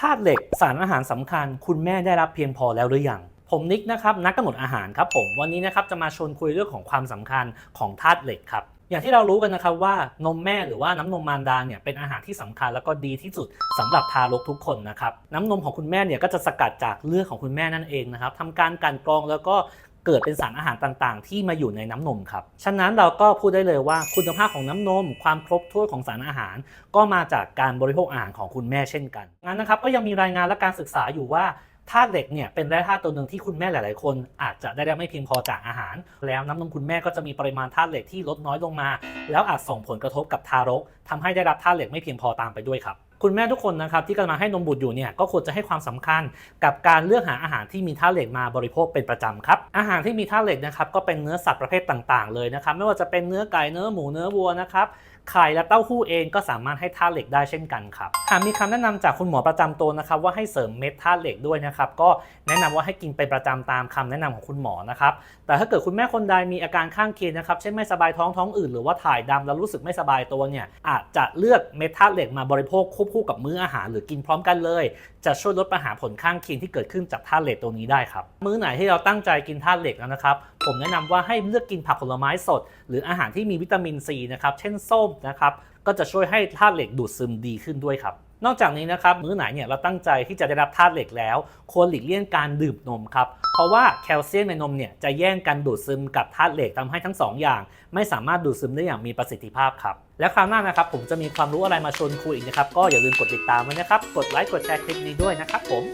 ธาตุเหล็กสารอาหารสำคัญ คุณแม่ได้รับเพียงพอแล้วหรือยังผมนิกนะครับนักกำหนดอาหารครับผมวันนี้นะครับจะมาชวนคุยเรื่องของความสำคัญของธาตุเหล็กครับอย่างที่เรารู้กันนะครับว่านมแม่หรือว่าน้ำนมมารดาเนี่ยเป็นอาหารที่สำคัญแล้วก็ดีที่สุดสำหรับทารกทุกคนนะครับน้ำนมของคุณแม่เนี่ยก็จะสกัดจากเลือดของคุณแม่นั่นเองนะครับทำการกันกรองแล้วก็ เกิดเป็นสารอาหารต่างๆ ที่มาอยู่ในน้ำนมครับ ฉะนั้นเราก็พูดได้เลยว่าคุณภาพของน้ำนม ความครบถ้วนของสารอาหาร ก็มาจากการบริโภคอาหารของคุณแม่เช่นกัน งั้นนะครับก็ยังมีรายงานและการศึกษาอยู่ว่าธาตุเหล็กเนี่ยเป็นแร่ธาตุตัวหนึ่งที่คุณแม่หลาย ๆ คน อาจจะได้รับไม่เพียงพอจากอาหาร แล้วน้ำนมคุณแม่ก็จะมีปริมาณธาตุเหล็กที่ลดน้อยลงมา แล้วอาจส่งผลกระทบกับทารกทำให้ได้รับธาตุเหล็กไม่เพียงพอตามไปด้วยครับ คุณแม่ทุกคนนะครับที่กำลังให้นมบุตรอยู่เนี่ยก็ควรจะให้ความสำคัญกับการเลือกหาอาหารที่มีธาตุเหล็กมาบริโภคเป็นประจำครับอาหารที่มีธาตุเหล็กนะครับก็เป็นเนื้อสัตว์ประเภทต่างๆ เลยนะครับไม่ว่าจะเป็นเนื้อไก่เนื้อหมูเนื้อวัวนะครับไข่และเต้าหู้เองก็สามารถให้ธาตุเหล็กได้เช่นกันครับหากมีคำแนะนำจากคุณหมอประจำตัวนะครับว่าให้เสริมเม็ดธาตุเหล็กด้วยนะครับก็แนะนำว่าให้กินเป็นประจำตามคำแนะนำของคุณหมอนะครับแต่ถ้าเกิดคุณแม่คนใดมีอาการข้างเคียงนะครับเช่นไม่สบายท้องท้องอืดหรือว่าถ่ายดำแล้วรู้สึกไม่สบายตัวเนี่ยอาจจะเลือกเม็ดธาตุเหล็กมาบริโภคควบคู่กับมื้ออาหารหรือกินพร้อมกันเลย จะช่วยลดปัญหาผลข้างเคียงที่เกิดขึ้นจากธาตุเหล็กตัวนี้ได้ครับ มื้อไหนที่เราตั้งใจกินธาตุเหล็กแล้วนะครับผมแนะนำว่าให้เลือกกินผักผลไม้สด หรืออาหารที่มีวิตามินซีนะครับเช่นส้มนะครับก็จะช่วยให้ธาตุเหล็กดูดซึมดีขึ้นด้วยครับ นอกจากนี้นะครับมื้อไหนเนี่ยเราตั้งใจที่จะได้รับธาตุเหล็กแล้ว ควรหลีกเลี่ยงการดื่มนมครับ เพราะว่าแคลเซียมในนมเนี่ยจะแย่งกันดูดซึมกับธาตุเหล็กทำให้ทั้งสองอย่าง ไม่สามารถดูดซึมได้อย่างมีประสิทธิภาพครับ และคราวหน้านะครับผมจะมีความรู้อะไรมาชวนคุยอีกนะครับก็อย่าลืมกดติดตามไว้นะครับ กดไลค์กดแชร์คลิปนี้ด้วยนะครับผม